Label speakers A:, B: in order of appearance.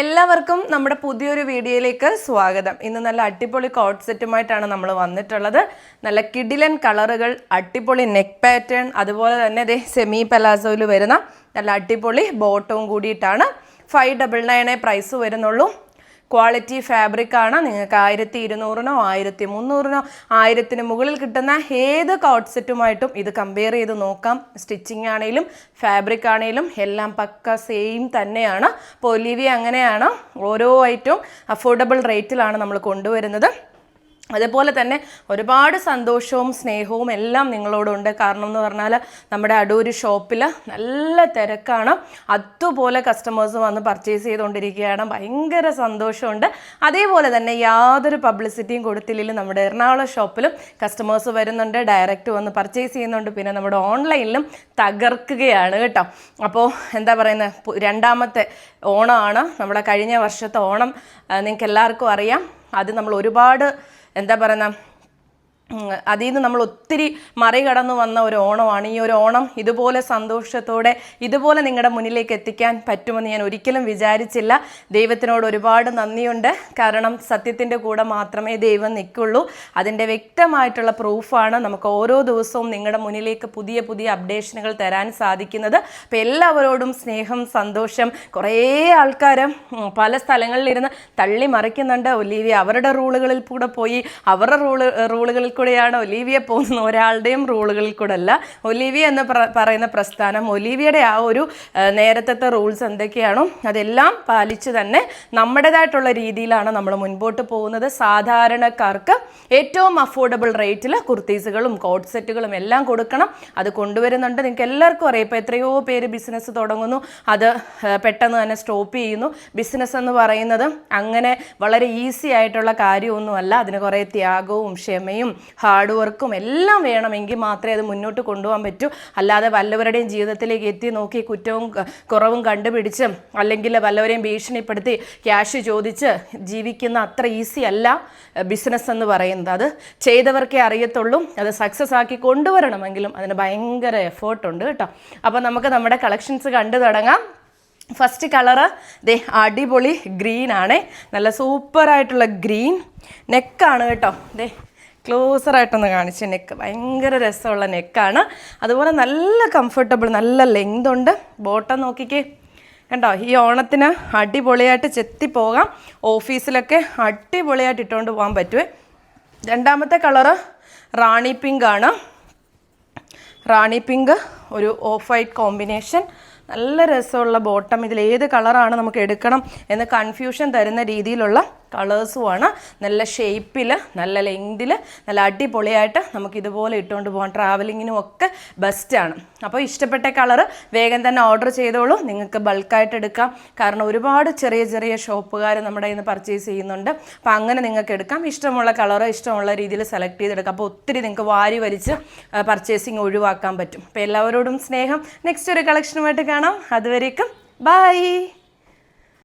A: എല്ലാവർക്കും നമ്മുടെ പുതിയൊരു വീഡിയോയിലേക്ക് സ്വാഗതം. ഇന്ന് നല്ല അടിപൊളി കോട്ട് സെറ്റുമായിട്ടാണ് നമ്മൾ വന്നിട്ടുള്ളത്. നല്ല കിഡിലൻ കളറുകൾ അടിപൊളി നെക്ക് പാറ്റേൺ അതുപോലെ തന്നെ ഇതേ സെമി പലാസോയിൽ വരുന്ന നല്ല അടിപൊളി ബോട്ടവും കൂടിയിട്ടാണ്. ഫൈവ് ഡബിൾ നയനെ പ്രൈസ് വരുന്നുള്ളൂ. ക്വാളിറ്റി ഫാബ്രിക് ആണ് നിങ്ങൾക്ക് ആയിരത്തി ഇരുന്നൂറിനോ ആയിരത്തി മുന്നൂറിനോ ആയിരത്തിന് മുകളിൽ കിട്ടുന്ന ഏത് കോട്ട് സെറ്റുമായിട്ടും ഇത് കമ്പയർ ചെയ്ത് നോക്കാം. സ്റ്റിച്ചിങ് ആണെങ്കിലും ഫാബ്രിക് ആണെങ്കിലും എല്ലാം പക്ക സെയിം തന്നെയാണ്. ഒലിവിയ അങ്ങനെയാണ്. ഓരോ ഐറ്റവും അഫോർഡബിൾ റേറ്റിലാണ് നമ്മൾ കൊണ്ടുവരുന്നത്. അതുപോലെ തന്നെ ഒരുപാട് സന്തോഷവും സ്നേഹവും എല്ലാം നിങ്ങളോടുണ്ട്. കാരണം എന്ന് പറഞ്ഞാൽ നമ്മുടെ അടൂര് ഷോപ്പിൽ നല്ല തിരക്കാണ്. അതുപോലെ കസ്റ്റമേഴ്സ് വന്ന് പർച്ചേസ് ചെയ്തുകൊണ്ടിരിക്കുകയാണ്. ഭയങ്കര സന്തോഷമുണ്ട്. അതേപോലെ തന്നെ യാതൊരു പബ്ലിസിറ്റിയും കൊടുത്തില്ലെങ്കിലും നമ്മുടെ എറണാകുളം ഷോപ്പിലും. കസ്റ്റമേഴ്സ് വരുന്നുണ്ട് ഡയറക്റ്റ് വന്ന് പർച്ചേസ് ചെയ്യുന്നുണ്ട്. പിന്നെ നമ്മുടെ ഓൺലൈനിലും തകർക്കുകയാണ് കേട്ടോ. അപ്പോൾ എന്താ പറയുന്നത് രണ്ടാമത്തെ ഓണമാണ്. നമ്മുടെ കഴിഞ്ഞ വർഷത്തെ ഓണം നിങ്ങൾക്ക് എല്ലാവർക്കും അറിയാം. അത് നമ്മൾ ഒരുപാട് എന്താ പറയുന്ന? ഉം, അതിൽ നിന്ന് നമ്മൾ ഒത്തിരി മറികടന്നു വന്ന ഒരു ഓണമാണ്. ഈ ഒരു ഓണം ഇതുപോലെ സന്തോഷത്തോടെ ഇതുപോലെ നിങ്ങളുടെ മുന്നിലേക്ക് എത്തിക്കാൻ പറ്റുമെന്ന് ഞാൻ ഒരിക്കലും വിചാരിച്ചില്ല. ദൈവത്തിനോട് ഒരുപാട് നന്ദിയുണ്ട്. കാരണം സത്യത്തിന്റെ കൂടെ മാത്രമേ ദൈവം നിൽക്കുള്ളൂ. അതിന്റെ വ്യക്തമായിട്ടുള്ള പ്രൂഫാണ് നമുക്ക് ഓരോ ദിവസവും നിങ്ങളുടെ മുന്നിലേക്ക് പുതിയ പുതിയ അപ്ഡേഷനുകൾ തരാൻ സാധിക്കുന്നത്. അപ്പോൾ എല്ലാവരോടും സ്നേഹം സന്തോഷം കുറേ ആൾക്കാർ പല സ്ഥലങ്ങളിലിരുന്ന് തള്ളി മറിക്കുന്നുണ്ട് ഒലീവിയ അവരുടെ റൂളുകളിൽ കൂടെ പോയി അവരുടെ റൂൾ റൂളുകളിൽ കൂടെയാണ് ഒലീവിയ പോകുന്ന ഒരാളുടെയും റൂളുകളിൽ കൂടെ അല്ല ഒലീവിയ എന്ന് പറയുന്ന പ്രസ്ഥാനം ഒലീവിയയുടെ ആ ഒരു നേരത്തെ റൂൾസ് എന്തൊക്കെയാണോ അതെല്ലാം പാലിച്ച് തന്നെ നമ്മുടേതായിട്ടുള്ള രീതിയിലാണ് നമ്മൾ മുൻപോട്ട് പോകുന്നത്. സാധാരണക്കാർക്ക് ഏറ്റവും അഫോർഡബിൾ റേറ്റിൽ കുർത്തീസുകളും കോട്ട് സെറ്റുകളും എല്ലാം കൊടുക്കണം. അത് കൊണ്ടുവരുന്നുണ്ട്. നിങ്ങൾക്ക് എല്ലാവർക്കും അറിയാം. ഇപ്പോൾ എത്രയോ പേര് ബിസിനസ് തുടങ്ങുന്നു. അത് പെട്ടെന്ന് തന്നെ സ്റ്റോപ്പ് ചെയ്യുന്നു. ബിസിനസ് എന്ന് പറയുന്നത് അങ്ങനെ വളരെ ഈസി ആയിട്ടുള്ള കാര്യമൊന്നുമല്ല. അതിന് കുറേ ത്യാഗവും ക്ഷമയും ഹാർഡ് വർക്കും എല്ലാം വേണമെങ്കിൽ മാത്രമേ അത് മുന്നോട്ട് കൊണ്ടുപോകാൻ പറ്റൂ. അല്ലാതെ വല്ലവരുടെയും ജീവിതത്തിലേക്ക് എത്തി നോക്കി കുറ്റവും കുറവും കണ്ടുപിടിച്ച് അല്ലെങ്കിൽ വല്ലവരെയും ഭീഷണിപ്പെടുത്തി ക്യാഷ് ചോദിച്ച് ജീവിക്കുന്ന അത്ര ഈസി അല്ല ബിസിനസ് എന്ന് പറയുന്നത്. അത് ചെയ്തവർക്കേ അറിയത്തുള്ളൂ അത് സക്സസ് ആക്കി കൊണ്ടുവരണമെങ്കിലും അതിന് ഭയങ്കര എഫേർട്ടുണ്ട് കേട്ടോ. അപ്പോൾ നമുക്ക് നമ്മുടെ കളക്ഷൻസ് കണ്ടു തുടങ്ങാം. ഫസ്റ്റ് കളറ് ദേ അടിപൊളി ഗ്രീൻ ആണ്. നല്ല സൂപ്പറായിട്ടുള്ള ഗ്രീൻ നെക്കാണ് കേട്ടോ. ദേ ക്ലോസറായിട്ടൊന്ന് കാണിച്ച് നെക്ക് ഭയങ്കര രസമുള്ള നെക്കാണ് അതുപോലെ നല്ല കംഫർട്ടബിൾ നല്ല ലെങ്ത് ഉണ്ട്. ബോട്ടം നോക്കിക്കേ. കണ്ടോ? ഈ ഓണത്തിന് അടിപൊളിയായിട്ട് ചെത്തിപ്പോകാം. ഓഫീസിലൊക്കെ അടിപൊളിയായിട്ട് ഇട്ടുകൊണ്ട് പോകാൻ പറ്റുമേ രണ്ടാമത്തെ കളറ് റാണി പിങ്ക് ആണ്. റാണി പിങ്ക് ഒരു ഓഫ് വൈറ്റ് കോമ്പിനേഷൻ നല്ല രസമുള്ള ബോട്ടം ഇതിൽ ഏത് കളറാണ് നമുക്ക് എടുക്കണം എന്ന് കൺഫ്യൂഷൻ തരുന്ന രീതിയിലുള്ള കളേഴ്സുമാണ്. നല്ല ഷേപ്പിൽ നല്ല ലെങ്തിൽ നല്ല അടിപൊളിയായിട്ട് നമുക്ക് ഇതുപോലെ ഇട്ടുകൊണ്ട് പോകാം ട്രാവലിങ്ങിനും ഒക്കെ ബെസ്റ്റാണ് അപ്പോൾ ഇഷ്ടപ്പെട്ട കളർ വേഗം തന്നെ ഓർഡർ ചെയ്തോളൂ. നിങ്ങൾക്ക് ബൾക്കായിട്ട് എടുക്കാം. കാരണം ഒരുപാട് ചെറിയ ചെറിയ ഷോപ്പുകാർ നമ്മുടെ നിന്ന് പർച്ചേസ് ചെയ്യുന്നുണ്ട്. അപ്പോൾ അങ്ങനെ നിങ്ങൾക്ക് എടുക്കാം. ഇഷ്ടമുള്ള കളറ് ഇഷ്ടമുള്ള രീതിയിൽ സെലക്ട് ചെയ്തെടുക്കാം. അപ്പോൾ ഒത്തിരി നിങ്ങൾക്ക് വാരി വലിച്ച് പർച്ചേസിങ് ഒഴിവാക്കാൻ പറ്റും. അപ്പോൾ എല്ലാവരോടും സ്നേഹം. നെക്സ്റ്റ് ഒരു കളക്ഷനുമായിട്ട് കാണാം. അതുവരേക്കും ബൈ